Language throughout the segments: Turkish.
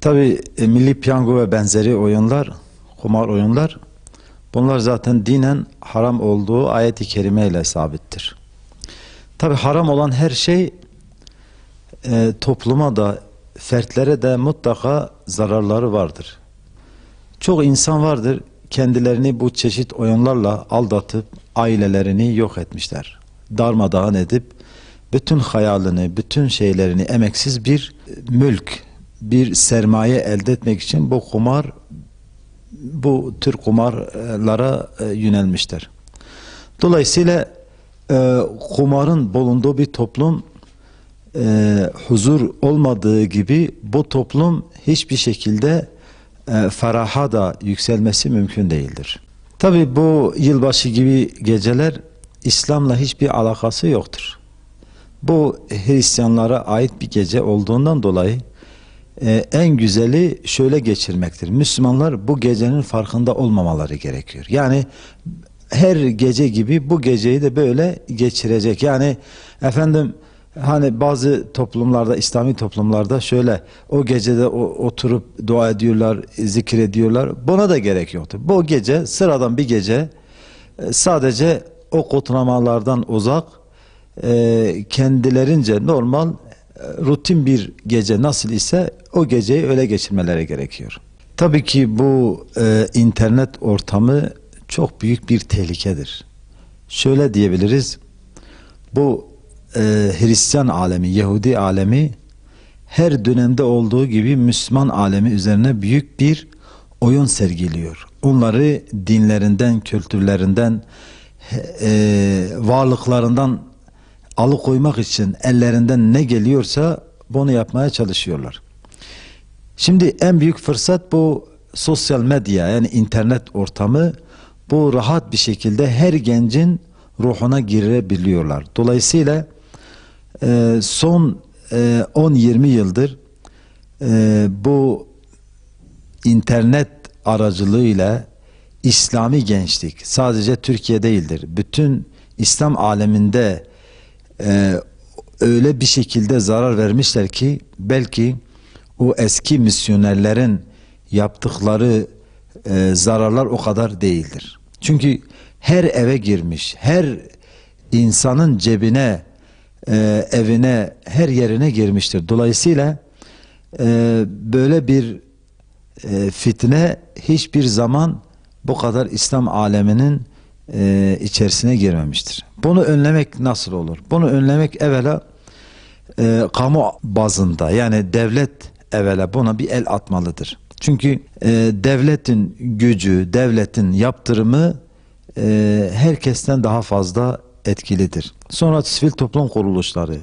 Tabi milli piyango ve benzeri oyunlar, kumar oyunlar bunlar zaten dinen haram olduğu ayet-i kerime ile sabittir. Tabi haram olan her şey e, topluma da fertlere de mutlaka zararları vardır. Çok insan vardır kendilerini bu çeşit oyunlarla aldatıp ailelerini yok etmişler. Darmadağın edip bütün hayalini, bütün şeylerini emeksiz bir mülk, bir sermaye elde etmek için bu kumar bu tür kumarlara e, yönelmişler. Dolayısıyla e, kumarın bulunduğu bir toplum e, huzur olmadığı gibi bu toplum hiçbir şekilde e, da yükselmesi mümkün değildir. Tabi bu yılbaşı gibi geceler İslam'la hiçbir alakası yoktur. Bu Hristiyanlara ait bir gece olduğundan dolayı e, en güzeli şöyle geçirmektir. Müslümanlar bu gecenin farkında olmamaları gerekiyor. Yani her gece gibi bu geceyi de böyle geçirecek. Yani efendim hani bazı toplumlarda İslami toplumlarda şöyle o gecede o, oturup dua ediyorlar, zikir ediyorlar. Buna da gerek yoktur. Bu gece sıradan bir gece e, sadece o kutlamalardan uzak e, kendilerince normal rutin bir gece nasıl ise o geceyi öyle geçirmeleri gerekiyor. Tabii ki bu e, internet ortamı çok büyük bir tehlikedir. Şöyle diyebiliriz. Bu e, Hristiyan alemi, Yahudi alemi her dönemde olduğu gibi Müslüman alemi üzerine büyük bir oyun sergiliyor. Onları dinlerinden, kültürlerinden, e, varlıklarından alıkoymak için ellerinden ne geliyorsa bunu yapmaya çalışıyorlar. Şimdi en büyük fırsat bu sosyal medya yani internet ortamı bu rahat bir şekilde her gencin ruhuna girebiliyorlar. Dolayısıyla e, son e, 10-20 yıldır e, bu internet aracılığıyla İslami gençlik sadece Türkiye değildir. Bütün İslam aleminde e, öyle bir şekilde zarar vermişler ki belki o eski misyonerlerin yaptıkları e, zararlar o kadar değildir. Çünkü her eve girmiş, her insanın cebine, e, evine, her yerine girmiştir. Dolayısıyla e, böyle bir e, fitne hiçbir zaman bu kadar İslam aleminin e, içerisine girmemiştir. Bunu önlemek nasıl olur? Bunu önlemek evvela e, kamu bazında yani devlet evvela buna bir el atmalıdır. Çünkü e, devletin gücü, devletin yaptırımı e, herkesten daha fazla etkilidir. Sonra sivil toplum kuruluşları,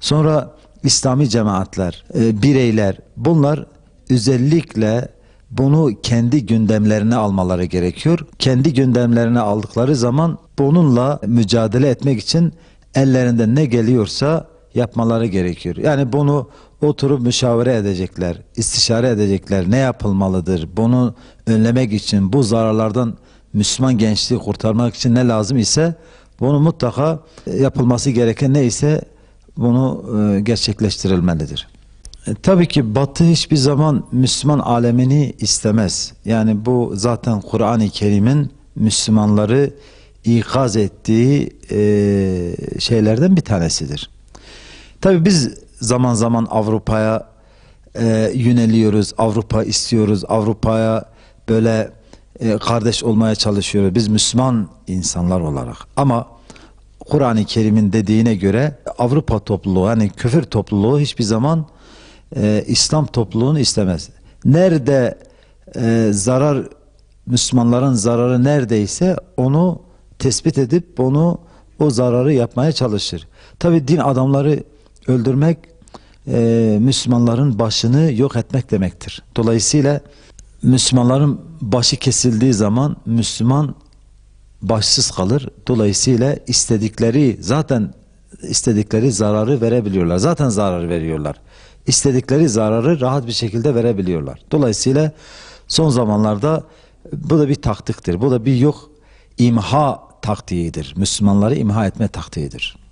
sonra İslami cemaatler, e, bireyler bunlar özellikle bunu kendi gündemlerine almaları gerekiyor. Kendi gündemlerine aldıkları zaman bununla mücadele etmek için ellerinden ne geliyorsa yapmaları gerekiyor. Yani bunu oturup müşavere edecekler, istişare edecekler. Ne yapılmalıdır? Bunu önlemek için, bu zararlardan Müslüman gençliği kurtarmak için ne lazım ise bunu mutlaka yapılması gereken neyse bunu e, gerçekleştirilmelidir. E, tabii ki Batı hiçbir zaman Müslüman alemini istemez. Yani bu zaten Kur'an-ı Kerim'in Müslümanları ikaz ettiği e, şeylerden bir tanesidir. Tabii biz zaman zaman Avrupa'ya e, yöneliyoruz, Avrupa istiyoruz, Avrupa'ya böyle kardeş olmaya çalışıyoruz. Biz Müslüman insanlar olarak. Ama Kur'an-ı Kerim'in dediğine göre Avrupa topluluğu, yani küfür topluluğu hiçbir zaman e, İslam topluluğunu istemez. Nerede e, zarar Müslümanların zararı neredeyse onu tespit edip onu o zararı yapmaya çalışır. Tabi din adamları öldürmek e, Müslümanların başını yok etmek demektir. Dolayısıyla Müslümanların başı kesildiği zaman Müslüman başsız kalır. Dolayısıyla istedikleri zaten istedikleri zararı verebiliyorlar. Zaten zarar veriyorlar. İstedikleri zararı rahat bir şekilde verebiliyorlar. Dolayısıyla son zamanlarda bu da bir taktiktir. Bu da bir yok imha taktiğidir. Müslümanları imha etme taktiğidir.